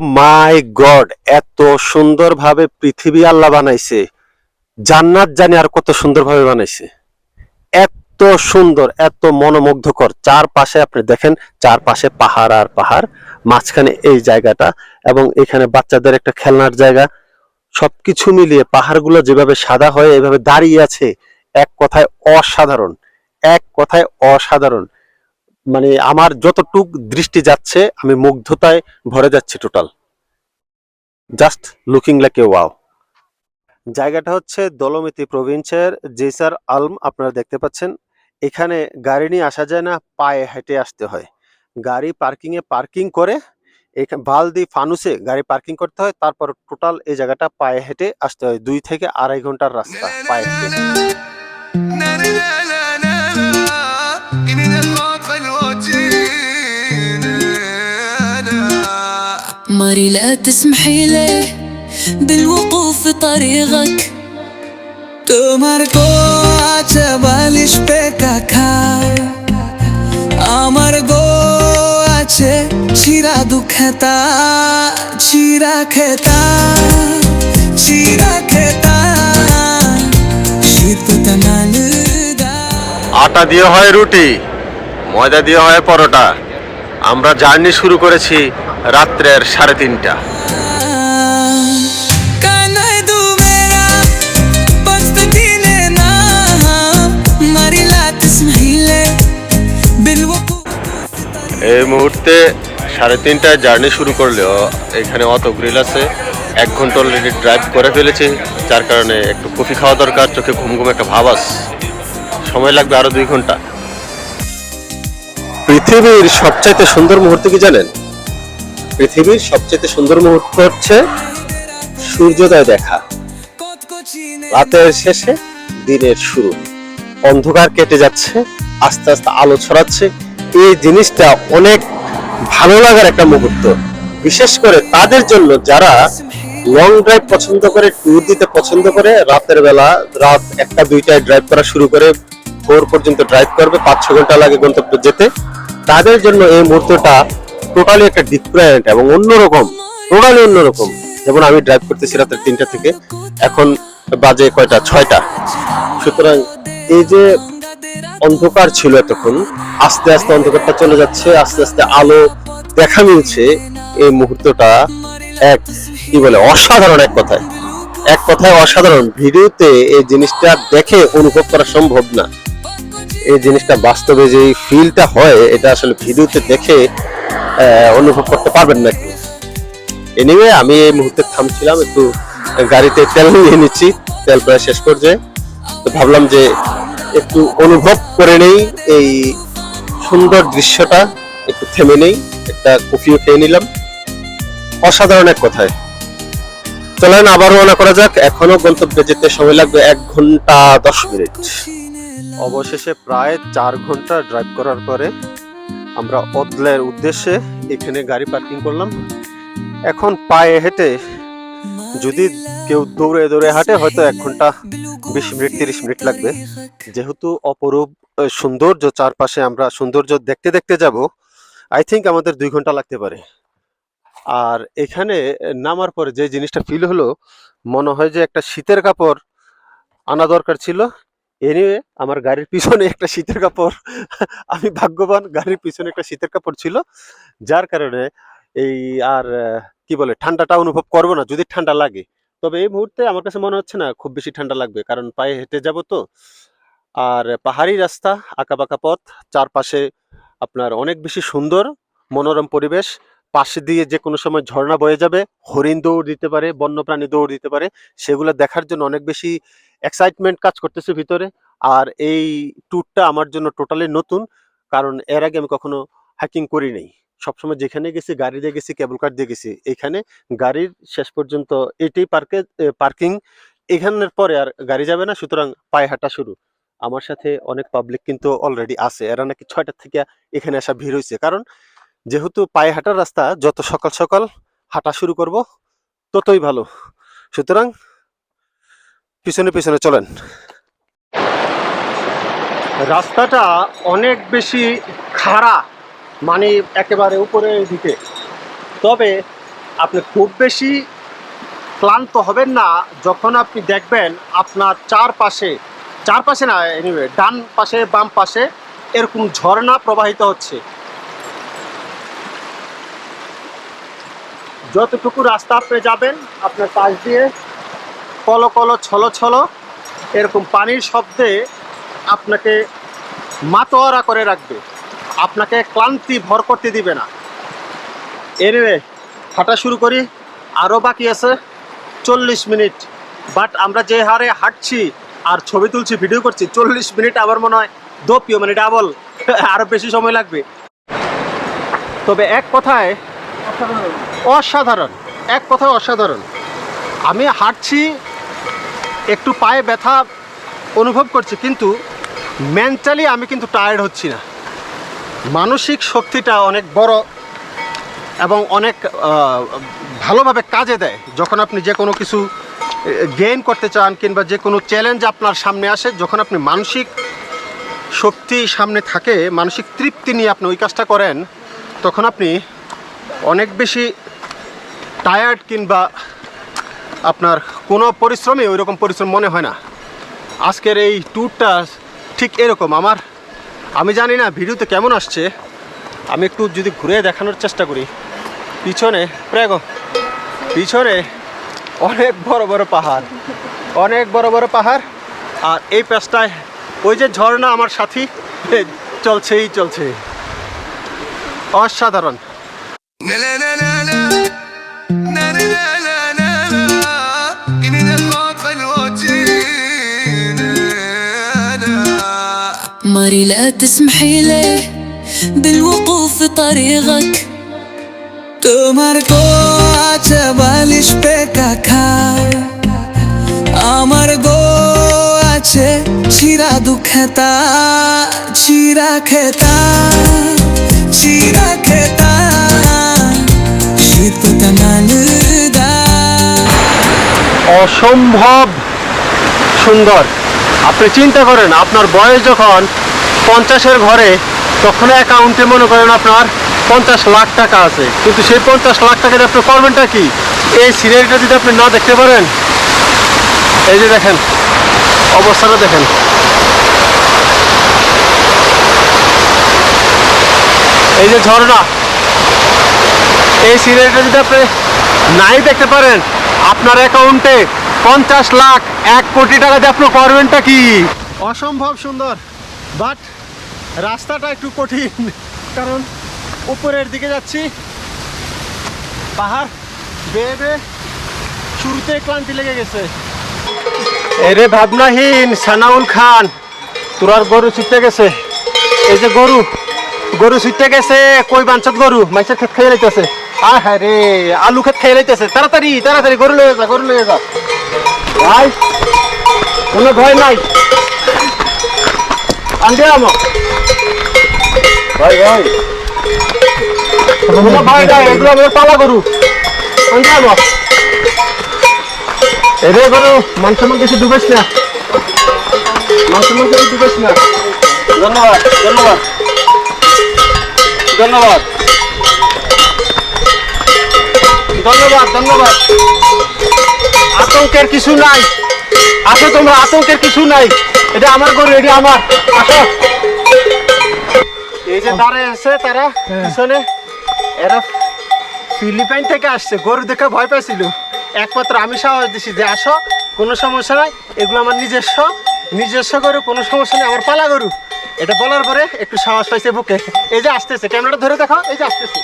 মাই god, এত সুন্দরভাবে পৃথিবী আল্লাহ বানাইছে। জান্নাত জানি আর কত সুন্দরভাবে বানাইছে। এত সুন্দর, এত মনোমুগ্ধকর। চারপাশে আপনি দেখেন, চারপাশে পাহাড় আর পাহাড়, মাঝখানে এই জায়গাটা এবং এখানে বাচ্চাদের একটা খেলনার জায়গা। সবকিছু মিলিয়ে পাহাড়গুলো যেভাবে সাদা হয়ে, এভাবে দাঁড়িয়ে আছে, এক কথায় অসাধারণ। এক কথায় অসাধারণ। মানে আমার যতটুক দৃষ্টি যাচ্ছে, আমি মুগ্ধতায় ভরে যাচ্ছি total just looking like a wow জায়গাটা হচ্ছে দলমিতি প্রভিন্সের জেসার আলম, আপনারা দেখতে পাচ্ছেন। এখানে গাড়ি নিয়ে আসা যায় না, পায়ে হেঁটে আসতে হয়। গাড়ি পার্কিং এ পার্কিং করে এখানে বালদি ফানুসে গাড়ি পার্কিং করতে হয়, তারপর টোটাল এই জায়গাটা পায়ে হেঁটে আসতে হয়, দুই থেকে আড়াই ঘণ্টার রাস্তা পায়ে হেঁটে। ماري لا تسمحي لي بالوقوف في طريقك তোমার গো আছে বালিশ পেকা খায় আমার গো আছে চিরা দুঃখেতা চিরা খেতা চিরা খেতা শীততা নালুদা আটা দিয়ে হয় রুটি ময়দা দিয়ে হয় পরোটা আমরা জার্নি শুরু করেছি রাত্রের সাড়ে তিনটা। এই মুহূর্তে সাড়ে তিনটায় জার্নি শুরু করলেও এখানে অত গ্রিল আছে। এক ঘণ্টা অলরেডি ড্রাইভ করে ফেলেছি যার কারণে একটু কফি খাওয়া দরকার চোখে ঘুম ঘুম একটা ভাব আস সময় লাগবে আরও দুই ঘণ্টা। পৃথিবীর সবচাইতে সুন্দর মুহূর্ত কি জানেন? পৃথিবীর সবচেয়ে সুন্দর মুহূর্ত হচ্ছে সূর্যোদয় দেখা। রাতের শেষে দিনের শুরু। অন্ধকার কেটে যাচ্ছে, আস্তে আস্তে আলো ছড়াচ্ছে। এই জিনিসটা অনেক ভালো লাগার একটা মুহূর্ত। বিশেষ করে তাদের জন্য যারা লং ড্রাইভ পছন্দ করে ট্যুর দিতে পছন্দ করে, রাতের বেলা রাত একটা, দুইটায় ড্রাইভ করা শুরু করে, ভোর পর্যন্ত ড্রাইভ করবে, পাঁচ, ছ ঘণ্টা লাগে গন্তব্যে যেতে। তাদের জন্য এই মুহূর্তটা টোটালি একটা ডিফারেন্ট এবং অন্যরকম টোটালি অন্যরকম। যেমন আমি ড্রাইভ করতেছি রাতের তিনটা থেকে, এখন বাজে কয়টা? ছয়টা। সুতরাং এই যে অন্ধকার ছিল এতক্ষণ, আস্তে আস্তে অন্ধকারটা চলে যাচ্ছে, আস্তে আস্তে আলো দেখা মিলছে, এই মুহূর্তটা এক, কি বলে, অসাধারণ এক কথায়। এক কথায় অসাধারণ, ভিডিওতে এই জিনিসটা দেখে অনুভব করা সম্ভব না। এই জিনিসটা বাস্তবে যে ফিলটা হয়, এটা আসলে ভিডিওতে দেখে অনুভব করতে পারবেন না কেউ এনিওয়ে আমি এই মুহূর্তে থামছিলাম, একটু গাড়িতে তেল নিয়ে নিচ্ছি, তেল প্রায় শেষ পর্যায়ে। তো ভাবলাম যে একটু অনুভব করে নেই, এই সুন্দর দৃশ্যটা একটু থেমে নেই, একটা কফিও খেয়ে নিলাম। অসাধারণ এক কথায়। চলেন আবার রওনা করা যাক। এখনও গন্তব্যে যেতে সময় লাগবে এক ঘণ্টা দশ মিনিট। অবশেষে প্রায় চার ঘণ্টা ড্রাইভ করার পরে আমরা অদলের উদ্দেশ্যে এখানে গাড়ি পার্কিং করলাম। এখন পায়ে হেঁটে যদি কেউ দৌড়ে দৌড়ে হাঁটে, হয়তো এক ঘণ্টা বিশ মিনিট, তিরিশ মিনিট লাগবে। যেহেতু অপরূপ সৌন্দর্য চারপাশে আমরা সৌন্দর্য দেখতে দেখতে যাব আই থিংক আমাদের দুই ঘণ্টা লাগতে পারে। আর এখানে নামার পরে যে জিনিসটা ফিল হলো, মনে হয় যে একটা শীতের কাপড় আনা দরকার ছিল। এনিওয়ে আমার গাড়ির পিছনে একটা শীতের কাপড়, আমি ভাগ্যবান, গাড়ির পিছনে একটা শীতের কাপড় ছিল, যার কারণে এই আর কি বলে, ঠান্ডাটা অনুভব করব না, যদি ঠান্ডা লাগে। তবে এই মুহূর্তে আমার কাছে মনে হচ্ছে না, খুব বেশি ঠান্ডা লাগবে, কারণ পায়ে হেঁটে যাব তো। আর পাহাড়ি রাস্তা, আঁকাবাঁকা পথ, চারপাশে আপনার অনেক বেশি সুন্দর, মনোরম পরিবেশ। পাশে দিয়ে যে কোনো সময় ঝর্ণা বয়ে যাবে, হরিণ দৌড় দিতে পারে, বন্যপ্রাণী দৌড় দিতে পারে, সেগুলো দেখার জন্য অনেক বেশি এক্সাইটমেন্ট কাজ করতেছে ভিতরে। আর এই ট্যুরটা আমার জন্য টোটালি নতুন, কারণ এর আগে আমি কখনো হাইকিং করি নাই। সবসময় যেখানে গেছি, গাড়ি দিয়ে গেছি কেবল কার দিয়ে গেছি, এখানে গাড়ির শেষ পর্যন্ত এটাই পার্কে পার্কিং এখানের পরে আর গাড়ি যাবে না, সুতরাং পায়ে হাঁটা শুরু। আমার সাথে অনেক পাবলিক কিন্তু অলরেডি আছে, এরা নাকি ছয়টার থেকে এখানে আসা ভিড় হয়েছে কারণ যেহেতু পায়ে হাঁটার রাস্তা, যত সকাল সকাল হাঁটা শুরু করব, ততই ভালো। সুতরাং পিছনে পিছনে চলেন। রাস্তাটা অনেক বেশি খাড়া মানে একেবারে উপরের দিকে। তবে আপনি খুব বেশি ক্লান্ত হবেন না, যখন আপনি দেখবেন আপনার চারপাশে চারপাশে না এনিওয়ে ডান পাশে, বাম পাশে এরকম ঝর্ণা প্রবাহিত হচ্ছে। যতটুকু রাস্তা আপনি যাবেন, আপনার পাশ দিয়ে কলো কলো, ছলো ছলো, এরকম পানির শব্দে আপনাকে মাতোয়ারা করে রাখবে। আপনাকে ক্লান্তি ভর করতে দিবে না। এনিওয়ে হাঁটা শুরু করি। আরও বাকি আছে, চল্লিশ মিনিট। বাট আমরা যে হারে হাঁটছি আর ছবি তুলছি, ভিডিও করছি, চল্লিশ মিনিট আবার মনে হয় দোপিও মানে ডাবল আরও বেশি সময় লাগবে। তবে এক কথায়, অসাধারণ। এক কথায় অসাধারণ। আমি হাঁটছি একটু পায়ে ব্যথা অনুভব করছি, কিন্তু মেন্টালি আমি কিন্তু টায়ার্ড হচ্ছি না। মানসিক শক্তিটা অনেক বড় এবং অনেক ভালোভাবে কাজে দেয়। যখন আপনি যে কোনো কিছু গেইন করতে চান কিংবা যে কোনো চ্যালেঞ্জ আপনার সামনে আসে, যখন আপনি মানসিক শক্তি সামনে থাকে, মানসিক তৃপ্তি নিয়ে আপনি ওই কাজটা করেন, তখন আপনি অনেক বেশি টায়ার্ড কিংবা আপনার কোনো পরিশ্রমই ওই রকম পরিশ্রম মনে হয় না। আজকের এই ট্যুরটা ঠিক এরকম। আমার, আমি জানি না ভিডিওতে কেমন আসছে। আমি একটু যদি ঘুরে দেখানোর চেষ্টা করি। পিছনে প্রেগ পিছনে অনেক বড় বড় পাহাড়, অনেক বড় বড় পাহাড়। আর এই পেছটায় ওই যে ঝর্ণা আমার সাথী চলছেই চলছে অসাধারণ। الوجينا ماري لا تسمحي لي بالوقوف في طريقك তোমার গো আছে বালিশ পে কাখা আমার গো আছে চিরা দুঃখেতা চিরা খেতা চিরা খেতা শীত নালদা অসম্ভব সুন্দর আপনি চিন্তা করেন আপনার বয়স যখন পঞ্চাশের ঘরে তখন অ্যাকাউন্টে মনে করেন আপনার পঞ্চাশ লাখ টাকা আছে। কিন্তু সেই পঞ্চাশ লাখ টাকা আপনি করবেনটা কি? এই সিনারিটা যদি আপনি না দেখতে পারেন, এই যে দেখেন, অবস্থাটা দেখেন। এই যে ঝর্ণা, এই সিনারিটা যদি আপনি নাই দেখতে পারেন, আপনার অ্যাকাউন্টে পঞ্চাশ লাখ এক কোটি টাকা দিয়ে আপনি করবেনটা কি? অসম্ভব সুন্দর বাট রাস্তাটা একটু কঠিন, কারণ উপরের দিকে যাচ্ছি। পাহাড় বেয়ে বেয়ে শুরুতে ক্লান্তি লেগে গেছে। এরে ভাবনাহীন সানাউল খান তোরার গরু ছুটতে গেছে। এই যে গরু গরু ছুটতে গেছে, কই বাঞ্চত গরু? মাইসের ক্ষেত খেয়ে লাইতেছে। আ হ্যাঁ রে, আলু ক্ষেত খেয়ে লাইতেছে। তাড়াতাড়ি তাড়াতাড়ি গরু লয়ে যা, গরু লয়ে যা। ভাই, কোনো ভয় নাই। আন্ডে আমো। ভাই ভাই। এগুলো পালা গরু। এরে গরু কিছু ডুবেছ না? কিছু ডুবেছ না? ধন্যবাদ ধন্যবাদ। ধন্যবাদ। ধন্যবাদ ধন্যবাদ। আতঙ্কের কিছু নাই। আসো তোমরা আতঙ্কের কিছু নাই। এটা আমার গরু এটা আমার। আসো। এই যে দাঁড়ায় আছে তারা পিছনে এরা ফিলিপাইন থেকে আসছে গরু দেখে ভয় পাইছিল। একমাত্র আমি সাহস দিছি যে আসো কোনো সমস্যা নাই এগুলো আমার নিজস্ব নিজস্ব গরু কোনো সমস্যা নেই আমার পালা গরু। এটা বলার পরে একটু সাহস পাইছে বুকে। এই যে আসতেছে ক্যামেরাটা ধরে দেখো এই যে আসতেছে।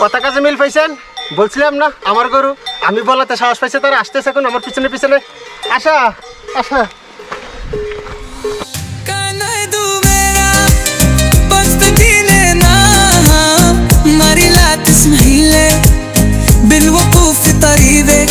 কথা কাজে মিল পাইছেন? বলছিলাম না আমার গরু। আমি বলাতে সাহস পাইছে তারা আসতেছে এখন আমার পিছনে পিছনে। আসা আসা। اسمحي لك بالوقوف في طريقك.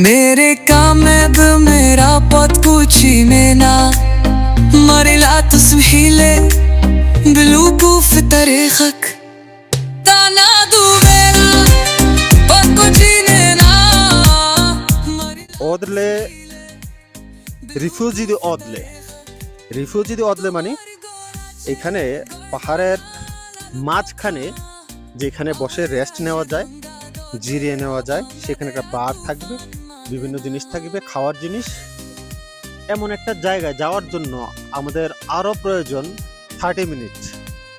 मेरे कामयाब मेरा पथ पूछी में ना مرلا تسمحي لي بالوقوف في طريقك تعنادوا بينا بدكو جينا অদলে রিফিউজি দি অদলে রিফিউজি দি অদলে মানে এখানে পাহাড়ের মাঝখানে যেখানে বসে রেস্ট নেওয়া যায় জিরিয়ে নেওয়া যায় সেখানে একটা বার থাকবে বিভিন্ন জিনিস থাকবে, খাওয়ার জিনিস। এমন একটা জায়গায় যাওয়ার জন্য আমাদের আরও প্রয়োজন থার্টি মিনিট,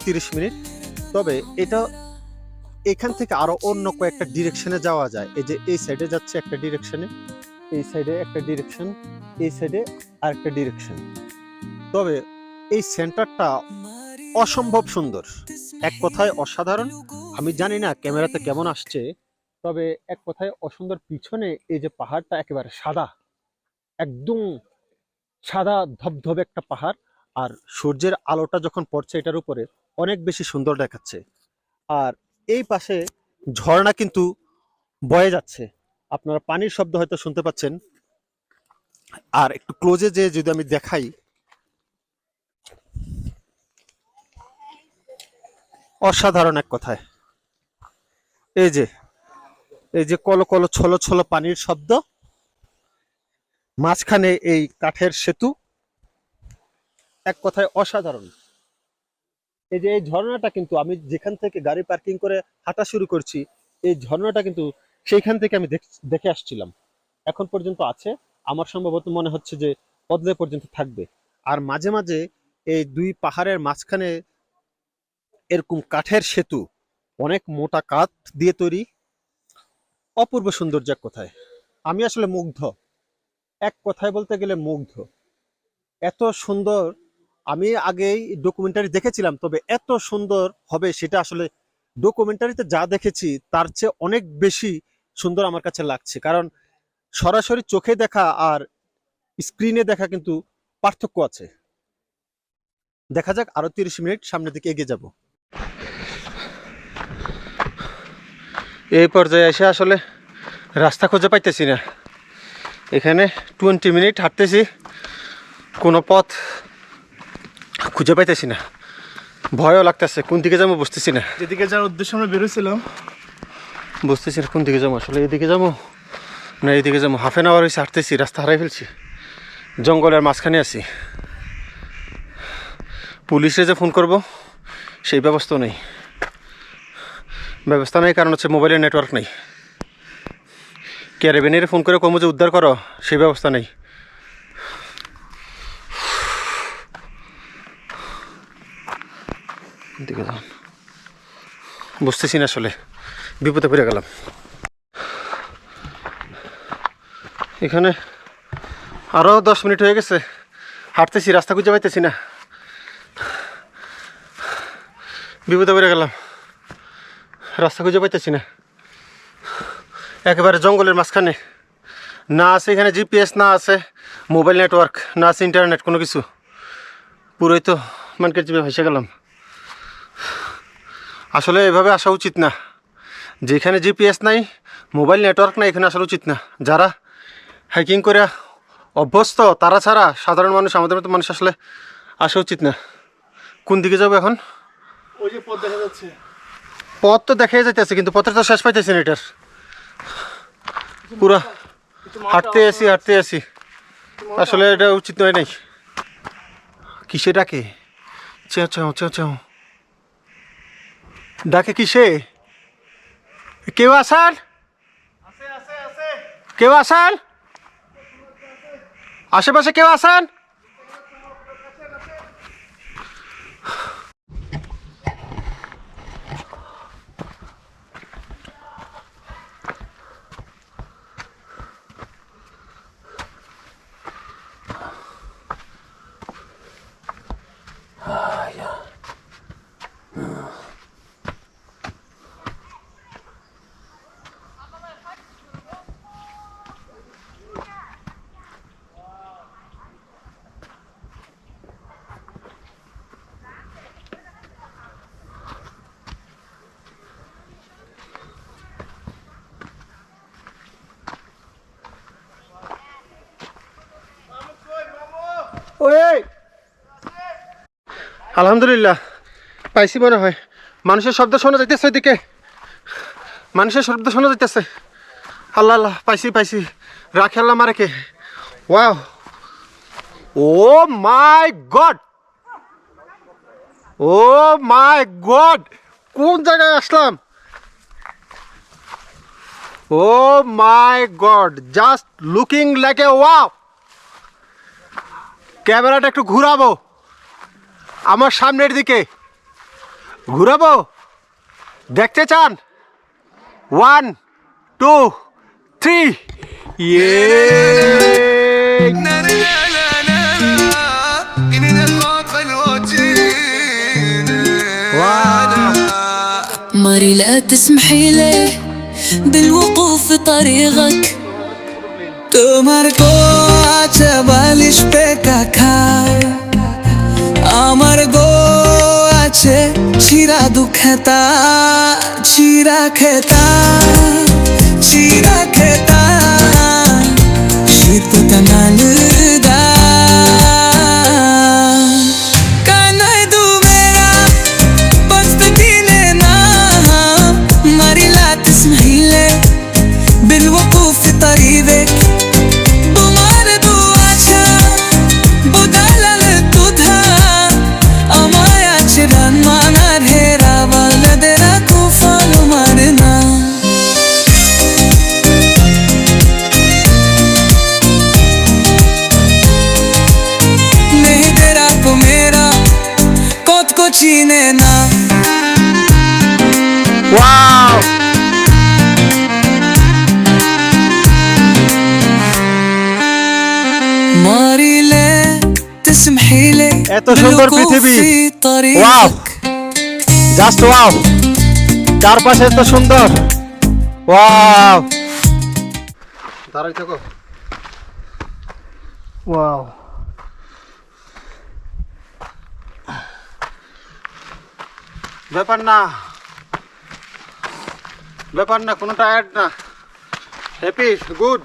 তিরিশ মিনিট। তবে এটা এখান থেকে আরও অন্য কয়েকটা ডিরেকশনে যাওয়া যায়। এই যে এই সাইডে যাচ্ছে একটা ডিরেকশনে এই সাইডে একটা ডিরেকশন এই সাইডে আরেকটা ডিরেকশন তবে এই সেন্টারটা অসম্ভব সুন্দর। এক কথায় অসাধারণ। আমি জানি না ক্যামেরাতে কেমন আসছে। তবে এক কথায় অসুন্দর পিছনে এই যে পাহাড়টা একেবারে সাদা, একদম সাদা ধবধবে একটা পাহাড়, আর সূর্যের আলোটা যখন পড়ছে এটার উপরে অনেক বেশি সুন্দর দেখাচ্ছে। আর এই পাশে ঝর্ণা কিন্তু বয়ে যাচ্ছে। আপনারা পানির শব্দ হয়তো শুনতে পাচ্ছেন। আর একটু ক্লোজে যে যদি আমি দেখাই। অসাধারণ এক কথায়। এই যে এই যে কলো কলো ছলো ছলো পানির শব্দ, মাঝখানে এই কাঠের সেতু, এক কথায় অসাধারণ। এই যে এই ঝর্ণাটা কিন্তু আমি যেখান থেকে গাড়ি পার্কিং করে হাঁটা শুরু করছি, এই ঝর্ণাটা কিন্তু সেইখান থেকে আমি দেখ- আসছিলাম। এখন পর্যন্ত আছে, আমার সম্ভবত মনে হচ্ছে যে পদলে পর্যন্ত থাকবে। আর মাঝে মাঝে এই দুই পাহাড়ের মাঝখানে এরকম কাঠের সেতু, অনেক মোটা কাঠ দিয়ে তৈরি অপূর্ব সৌন্দর্য এক কথায়। আমি আসলে মুগ্ধ। এক কথায় বলতে গেলে মুগ্ধ। এত সুন্দর, আমি আগেই ডকুমেন্টারি দেখেছিলাম, তবে এত সুন্দর হবে সেটা আসলে ডকুমেন্টারিতে যা দেখেছি, তার চেয়ে অনেক বেশি সুন্দর আমার কাছে লাগছে। কারণ সরাসরি চোখে দেখা আর স্ক্রিনে দেখা কিন্তু পার্থক্য আছে। দেখা যাক আরও তিরিশ মিনিট সামনের দিকে এগিয়ে যাব। এই পর্যায়ে এসে আসলে রাস্তা খুঁজে পাইতেছি না। এখানে টোয়েন্টি মিনিট হাঁটতেছি কোনো পথ খুঁজে পাইতেছি না। ভয়ও লাগতেছে কোন দিকে যাব বুঝতেছি না। যেদিকে যাওয়ার উদ্দেশ্যে আমরা বেরোছিলাম বুঝতেছি না কোন দিকে যাব আসলে এদিকে যাব না এইদিকে যাব। হাফ এন আওয়ার হয়েছে হাঁটতেছি রাস্তা হারাই ফেলছি। জঙ্গলের মাঝখানে আছি। পুলিশে যে ফোন করব সেই ব্যবস্থা নেই। ব্যবস্থা নেই, কারণ হচ্ছে মোবাইলের নেটওয়ার্ক নেই। ক্যারেবেনের ফোন করে কমো যে উদ্ধার করো, সেই ব্যবস্থা নেই। বুঝতেছি না আসলে, বিপদে পড়ে গেলাম। এখানে আরও দশ মিনিট হয়ে গেছে, হাঁটতেছি, রাস্তা খুঁজে পাইতেছি না। বিপদে পড়ে গেলাম। রাস্তা খুঁজে পাইতেছি না। একেবারে জঙ্গলের মাঝখানে। না আছে এখানে জিপিএস না আছে মোবাইল নেটওয়ার্ক না আছে ইন্টারনেট কোনো কিছু। পুরোই তো মানকের জিপে ভেসে গেলাম। আসলে এভাবে আসা উচিত না। যেখানে জিপিএস নাই মোবাইল নেটওয়ার্ক নাই, এখানে আসা উচিত না। যারা হাইকিং করে অভ্যস্ত, তারা ছাড়া সাধারণ মানুষ, আমাদের মতো মানুষ আসলে আসা উচিত না। কোন দিকে যাব এখন? ওই যে পথ দেখা যাচ্ছে। পথ তো দেখাই যাইতেছে, কিন্তু পথের তো শেষ পাইতেছি না এটার। পুরা হাঁটতে আসি হাঁটতে আসি। আসলে এটা উচিত নয় নাই কিসে ডাকে? চেও চেও চেও চেও। ডাকে কিসে? কেউ আসান কেউ আসান আশেপাশে কেউ আসান আলহামদুলিল্লাহ, পাইছি মনে হয়। মানুষের শব্দ শোনা যাইতেছে ওইদিকে। মানুষের শব্দ শোনা যাইতেছে। আল্লাহ আল্লাহ, পাইছি পাইছি। রাখে আল্লাহ মারে কে wow. Oh my god. Oh my god. কোন জায়গায় আসলাম? ও my god. Just looking like a wow. ক্যামেরাটা একটু ঘুরাবো আমার সামনের দিকে ঘুরাবো দেখতে চান ওয়ান টু থ্রি ইয়ে لا لا لا لا لا إني نخاف الوجين ماري لا تسمحي لي بالوقوف في طريقك তোমার গো আছে বালিশ পে কাখা আমার গো আছে চিরা দুঃখেতা, চিরা খেতা চিরা খেতা। শীত নালদা সুন্দর পৃথিবী। ওয়াও। Just wow. চারপাশে তো সুন্দর। ওয়াও। দাঁড়াই থাকো ওয়াও। ব্যাপার না। ব্যাপার না কোনো টায়ার্ড না। হ্যাপি গুড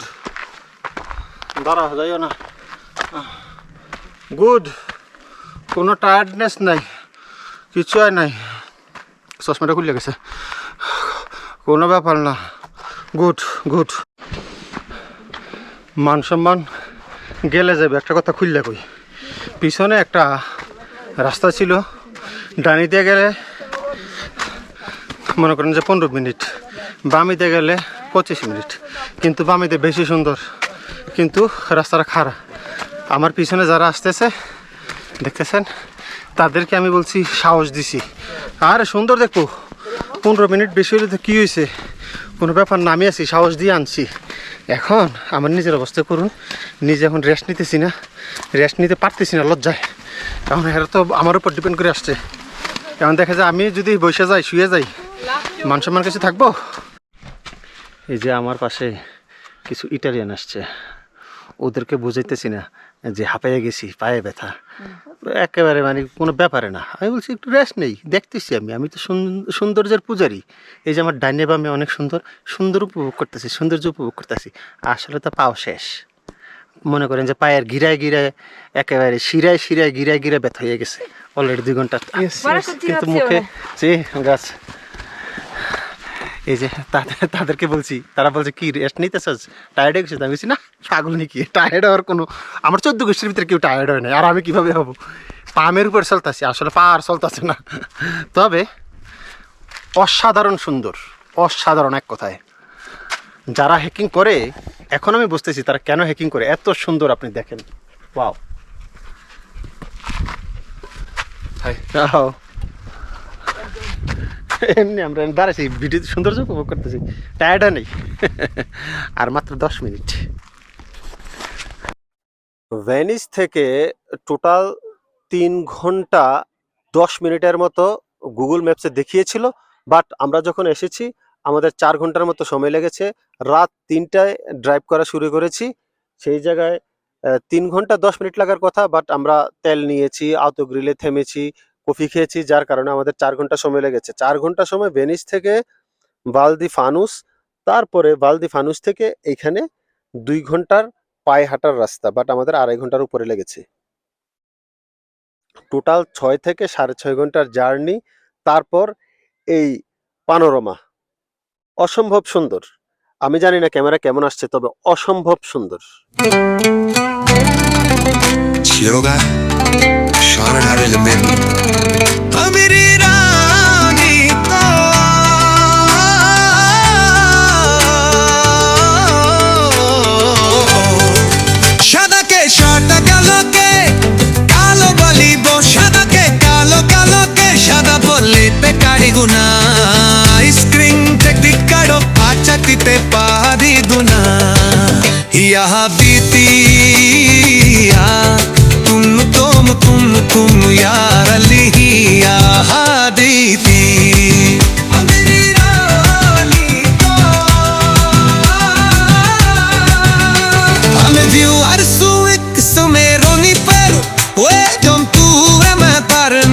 দাঁড়া যাইও না। গুড। কোনো টায়ার্ডনেস নাই কিছু আর নাই। চশমাটা খুলে গেছে। কোনো ব্যাপার না। গুড গুড মান সম্মান গেলে যাবে। একটা কথা খুললে কই? পিছনে একটা রাস্তা ছিল। ডানিতে গেলে মনে করেন যে পনেরো মিনিট, বামিতে গেলে পঁচিশ মিনিট। কিন্তু বামিতে বেশি সুন্দর। কিন্তু রাস্তাটা খারাপ। আমার পিছনে যারা আসতেছে দেখতেছেন? তাদেরকে আমি বলছি সাহস দিছি। আর সুন্দর দেখো। পনেরো মিনিট বেশি হলে তো কী হয়েছে কোনো ব্যাপার নামি আছি, সাহস দিয়ে আনছি। এখন আমার নিজের অবস্থা করুন। নিজে এখন রেস্ট নিতেছি না। রেস্ট নিতে পারতেছি না, লজ্জায়। এখন এরা তো আমার উপর ডিপেন্ড করে আসছে। এখন দেখা যায় আমি যদি বসে যাই, শুয়ে যাই, মান সম্মান কাছে থাকব? এই যে আমার পাশে কিছু ইটালিয়ান আসছে। ওদেরকে বুঝাইতেছি না। যে হাঁপাইয়া গেছি পায়ে ব্যথা। একেবারে মানে কোনো ব্যাপারে না। আমি বলছি একটু রেস্ট নেই দেখতেছি আমি। আমি তো সুন- সৌন্দর্যের পূজারি। এই যে আমার ডাইনে বামে অনেক সুন্দর সুন্দর উপভোগ করতেছি সৌন্দর্য উপভোগ করতেছি। আসলে তো পাও শেষ। মনে করেন যে পায়ের গিরায় গিরায় একেবারে শিরায় শিরায় গিরায় গিরায় ব্যথা হয়ে গেছে। অলরেডি দুই ঘণ্টা। কিন্তু মুখে জি গাছ। এই যে তাদের তাদেরকে বলছি তারা বলছে কি রেস্ট নিতে চাস টায়ার্ড হয়ে গেছে আমি বলছি না পাগল নাকি? টায়ার্ড হওয়ার কোনো আমার চোদ্দ গোষ্ঠীর ভিতরে কেউ টায়ার্ড হয় না আর আমি কীভাবে হব? পামের উপর চলতেছি আসলে পা আর চলতেছে না। তবে অসাধারণ সুন্দর অসাধারণ এক কথায়। যারা হ্যাকিং করে এখন আমি বুঝতেছি তারা কেন হ্যাকিং করে। এত সুন্দর আপনি দেখেন। ওয়াও হাই এমনি আমরা দাঁড়াইছি, ভিডিও সৌন্দর্য উপভোগ করতেছি। টায়ার্ডও নেই। আর মাত্র দশ মিনিট। ভেনিস থেকে টোটাল তিন ঘণ্টা দশ মিনিটের মতো গুগল ম্যাপসে দেখিয়েছিল, বাট আমরা যখন এসেছি, আমাদের চার ঘণ্টার মতো সময় লেগেছে। রাত তিনটায় ড্রাইভ করা শুরু করেছি। সেই জায়গায় তিন ঘণ্টা দশ মিনিট লাগার কথা, বাট আমরা তেল নিয়েছি আউতো গ্রিলে থেমেছি কফি খেয়েছি, যার কারণে আমাদের চার ঘণ্টা সময় লেগেছে। চার ঘণ্টা সময় ভেনিস থেকে বালদি ফানুস তারপরে বালদি ফানুস থেকে এইখানে দুই ঘণ্টার পায়ে হাঁটার রাস্তা বাট আমাদের আড়াই ঘণ্টার উপরে লেগেছে। টোটাল ছয় থেকে সাড়ে ছয় ঘণ্টার জার্নি, তারপর এই পানোরমা অসম্ভব সুন্দর। আমি জানি না ক্যামেরা কেমন আসছে, তবে অসম্ভব সুন্দর। it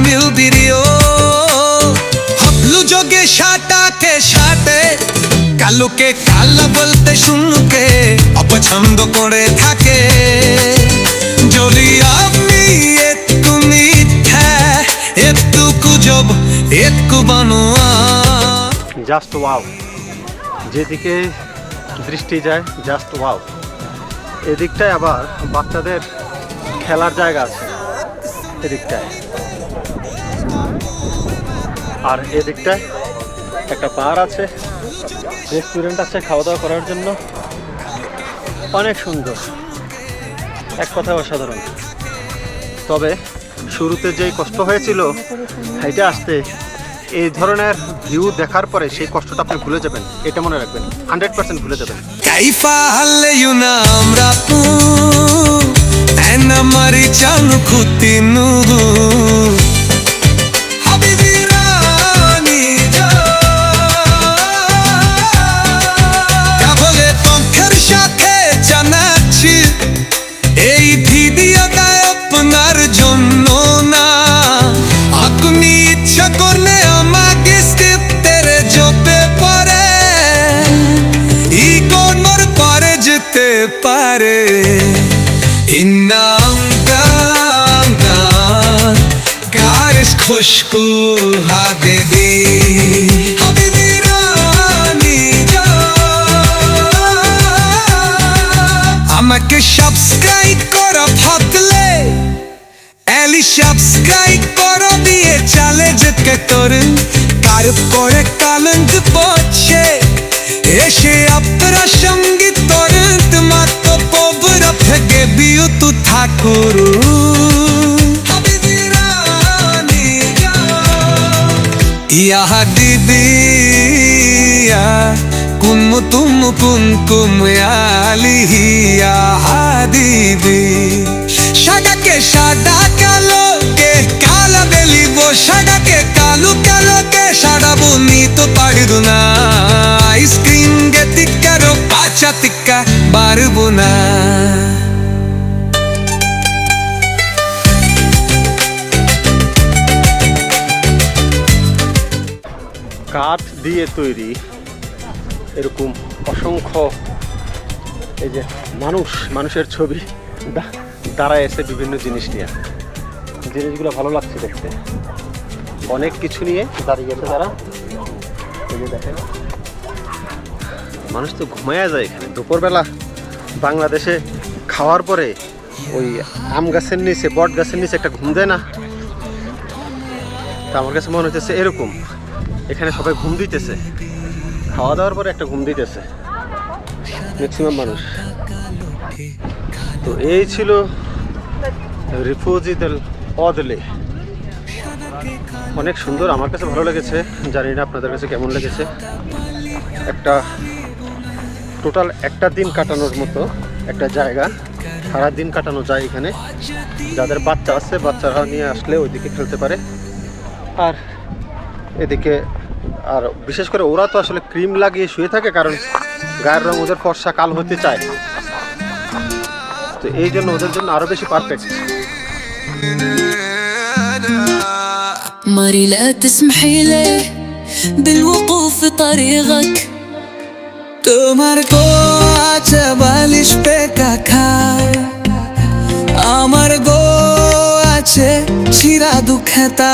mil dirio হপলু যোগে সাটাকে সাটে কালোকে কালা বলতে শুনুকে অপছন্দ করে থাকে যদি আপনি একটু একটু বানোয়া। জাস্ট ওয়াও যেদিকে দৃষ্টি যায় জাস্ট ওয়াও এদিকটায় আবার বাচ্চাদের খেলার জায়গা আছে, এদিকটায়। আর এদিকটায় একটা বার আছে, রেস্টুরেন্ট আছে খাওয়া দাওয়া করার জন্য। অনেক সুন্দর। এক কথায় অসাধারণ। তবে শুরুতে যে কষ্ট হয়েছিল, হাইটে আসতে, এই ধরনের ভিউ দেখার পরে সেই কষ্টটা আপনি ভুলে যাবেন। এটা মনে রাখবেন হান্ড্রেড পার্সেন্ট ভুলে যাবেন। আমরা মারি চানু খুতি খুশকু হাবিবি হাবিবি আমাকে সাবস্ক্রাইব করা থাকলে এলি সাবস্ক্রাইব করো দিয়ে চালে যেতে তোর। পরে কালন্ত পড়ছে, এসে আপনারা সংগীত তরন্ত মাত্র পবরা থেকে বিউ তু ঠাকুর ইয়া দিদি কুম তুম কুম কুম আলিহিয়া হাদিবি সাদাকে সাদা কালো কে কালা বেলিব সাদাকে কালো কালো কে সাদাবো নি তো পারিদু না আইসক্রিম গে তিক্কারো পাচা তিক্কা বারবো না দিয়ে তৈরি এরকম অসংখ্য এই যে মানুষ, মানুষের ছবি দাঁড়ায় এসে বিভিন্ন জিনিস নিয়ে জিনিসগুলো ভালো লাগছে দেখতে। অনেক কিছু নিয়ে দাঁড়িয়েছে তারা। দেখেন। মানুষ তো ঘুমায়া যায় এখানে। দুপুরবেলা বাংলাদেশে খাওয়ার পরে ওই আম গাছের নিচে, বট গাছের নিচে একটা ঘুম দেয় না। তা আমার কাছে মনে হচ্ছে এরকম। এখানে সবাই ঘুম দিতেছে। খাওয়া দাওয়ার পরে একটা ঘুম দিতেছে। ম্যাক্সিমাম মানুষ। তো এই ছিল রিফিউজিদের অদলে। অনেক সুন্দর, আমার কাছে ভালো লেগেছে। জানি না আপনাদের কাছে কেমন লেগেছে। একটা টোটাল একটা দিন কাটানোর মতো একটা জায়গা। সারা দিন কাটানো যায় এখানে। যাদের বাচ্চা আছে, বাচ্চারা নিয়ে আসলে ওইদিকে খেলতে পারে। আর এদিকে আর বিশেষ করে ওরা তো আসলে ক্রিম লাগিয়ে শুয়ে থাকে কারণ গায়ের রং ওদের ফর্সা কাল হতে চায় তো এই জন্য ওদের জন্য আরো বেশি পারফেক্ট ماري لا تسمحي لي بالوقوف في طريقك তোমার গো আছে বালিশ পে কাখা আমার গো আছে আছে চিরা দুঃখেতা